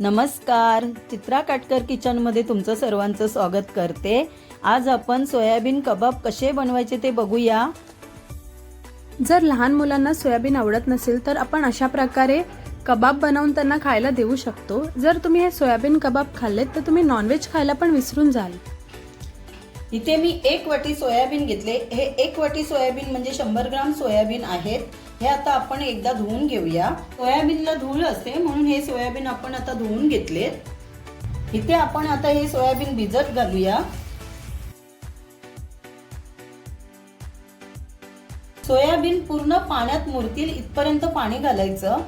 नमस्कार. चित्रा काटकर किचनमध्ये तुमचं सर्वांचं स्वागत करते. आज आपण सोयाबीन कबाब कसे बनवायचे ते बघूया. जर लहान मुलांना सोयाबीन आवडत नसेल तर आपण अशा प्रकारे कबाब बनवून त्यांना खायला देऊ शकतो. जर तुम्ही हे सोयाबीन कबाब खाल्लेत तर तुम्ही नॉनव्हेज खायला पण विसरून जाल. इथे मी एक वाटी सोयाबीन घेतले. हे एक वाटी सोयाबीन म्हणजे शंभर ग्राम सोयाबीन आहेत. हे आता आपण एकदा धुवून घेऊया. सोयाबीनला धूळ असते म्हणून हे सोयाबीन आपण आता धुवून घेतलेत. इथे आपण आता हे सोयाबीन भिजत घालूया. सोयाबीन पूर्ण पाण्यात मुरतील इथपर्यंत पाणी घालायचं.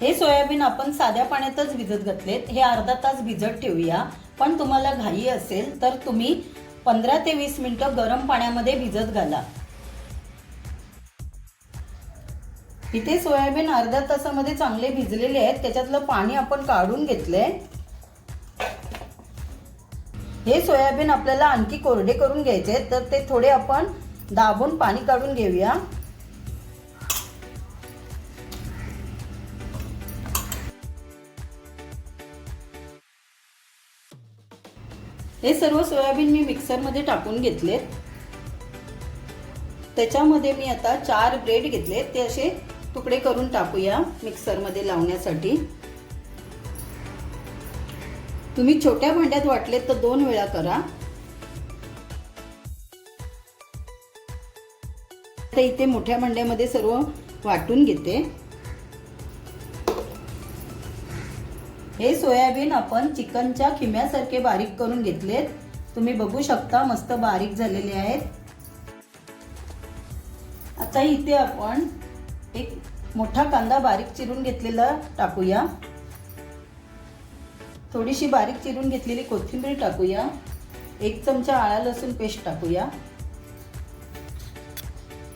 हे सोयाबीन आपण साध्या पाण्यातच भिजत घातलेत. हे अर्धा तास भिजत ठेवूया. पण तुम्हाला घाई असेल तर तुम्ही पंधरा ते वीस मिनटं गरम पाण्यामध्ये भिजत घाला. इथे सोयाबीन अर्ध्या तासामध्ये चांगले भिजलेले आहेत. त्याच्यातलं पाणी आपण काढून घेतलंय. हे सोयाबीन आपल्याला आणखी कोरडे करून घ्यायचे तर ते थोडे आपण दाबून पाणी काढून घेऊया. हे सर्व सोयाबीन मी मिक्सरमध्ये टाकून घेतलेत. त्याच्यामध्ये मी आता चार ब्रेड घेतले ते असे तुकडे करून टाकूया मिक्सरमध्ये लावण्यासाठी. तुम्ही छोट्या भांड्यात वाटले तर दोन वेळा करा. आता इथे मोठ्या भांड्यामध्ये सर्व वाटून घेते. हे सोयाबीन आपण चिकनच्या खिम्यासारखे बारीक करून घेतलेत. तुम्ही बघू शकता मस्त बारीक झालेले आहेत. आता इथे आपण एक मोठा कांदा बारीक चिरून घेतलेला टाकूया. थोडीशी बारीक चिरून घेतलेली कोथिंबीर टाकूया. एक चमचा आळा लसूण पेस्ट टाकूया.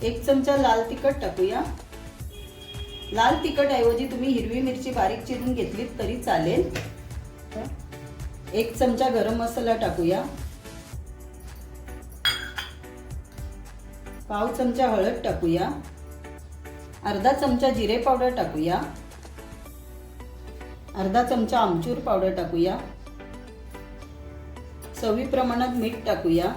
एक चमचा लाल तिखट टाकूया. लाल तिखट ऐवजी तुम्ही हिरवी मिरची बारीक चिरून घेतली तरी चालेल. एक चमचा गरम मसाला टाकूया. पाव चमचा हळद टाकूया. अर्धा चमचा जिरे पावडर टाकूया. अर्धा चमचा आमचूर पावडर टाकूया. चवी प्रमाणात मीठ टाकूया.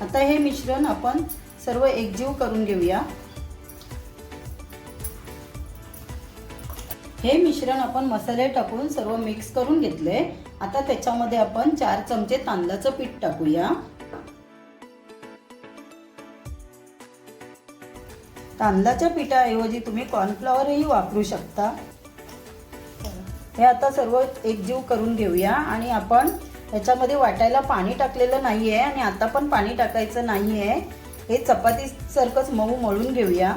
आता हे मिश्रण आपण सर्व एकजीव करून घेऊया. हे मिश्रण आपण मसाले टाकून सर्व मिक्स करून घेतले. आता त्याच्यामध्ये आपण चार चमचे तांदळाचं पीठ टाकूया. तांदळाच्या पिठाऐवजी तुम्ही कॉर्नफ्लॉवरही वापरू शकता. हे आता सर्व एकजीव करून घेऊया आणि आपण ह्याच्यामध्ये वाटायला पाणी टाकलेलं नाही आहे आणि आता पण पाणी टाकायचं नाही आहे हे चपातीसारखंच मऊ मळून घेऊया.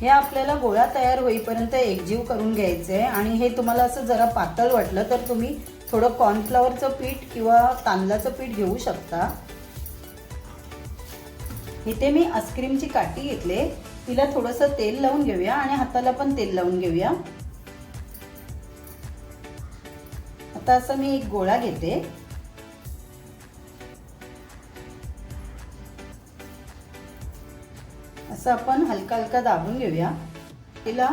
हे आपल्याला गोळा तयार होईपर्यंत एकजीव करून घ्यायचं आहे. आणि हे तुम्हाला असं जरा पातळ वाटलं तर तुम्ही थोडं कॉर्नफ्लॉवरचं पीठ किंवा तांदळाचं पीठ घेऊ शकता. इथे मी आईस्क्रीमची काठी घेतले तिला थोडंसं तेल लावून घेऊया आणि हाताला पण तेल लावून घेऊया. आता असं मी एक गोळा घेते. असं आपण हलका हलका दाबून घेऊया. तिला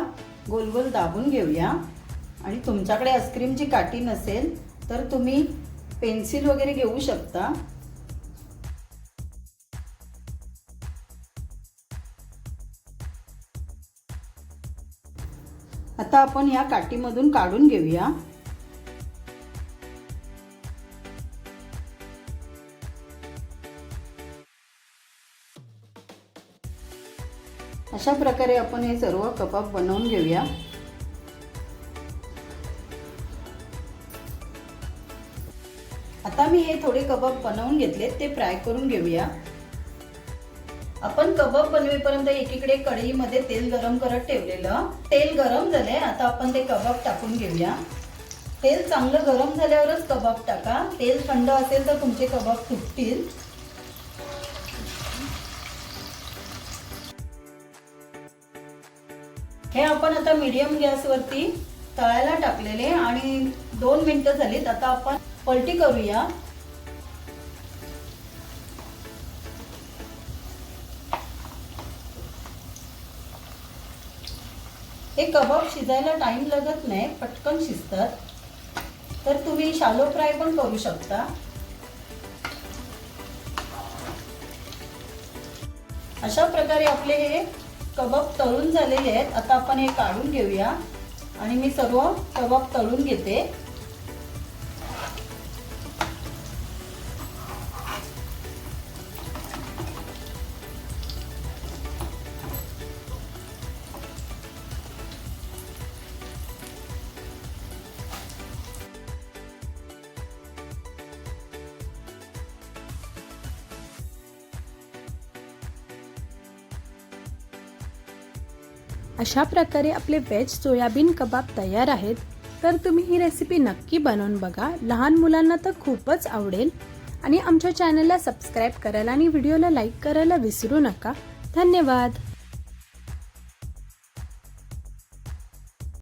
गोल गोल दाबून घेऊया. आणि तुमच्याकडे आईस्क्रीमची काठी नसेल तर तुम्ही पेन्सिल वगैरे घेऊ शकता. आता आपण या काठीमधून काढून घेऊया. अशा प्रकारे आपण हे सर्व कबाब बनवून घेऊया. आता मी हे थोडे कबाब बनवून घेतलेत ते फ्राय करून घेऊया. आपण कबाब बनवेपर्यंत एकीकडे कढईमध्ये तेल गरम करत ठेवलेलं. तेल गरम झाले आता आपण ते कबाब टाकून घेऊया. तेल चांगलं गरम झाल्यावरच कबाब टाका. तेल थंड असेल तर तुमचे कबाब तुटतील. हे आपण आता मीडियम गॅसवरती तळायला टाकलेले आणि दोन मिनिटं झालीत. आता आपण पलटी करूया. हे कबाब शिजायला टाइम लागत नाही पटकन शिजतात. तर तुम्ही शालो फ्राय पण करू शकता. अशा प्रकारे आपले हे कबाब तळून झालेले आहेत. आता आपण हे काढून घेऊया. आणि मी सर्व कबाब तळून घेते. अशा प्रकारे आपले व्हेज सोयाबीन कबाब तयार आहेत. तर तुम्ही ही रेसिपी नक्की बनवून बघा. लहान मुलांना तर खूपच आवडेल. आणि आमच्या चॅनलला सबस्क्राईब करायला आणि व्हिडिओला लाईक करायला विसरू नका. धन्यवाद.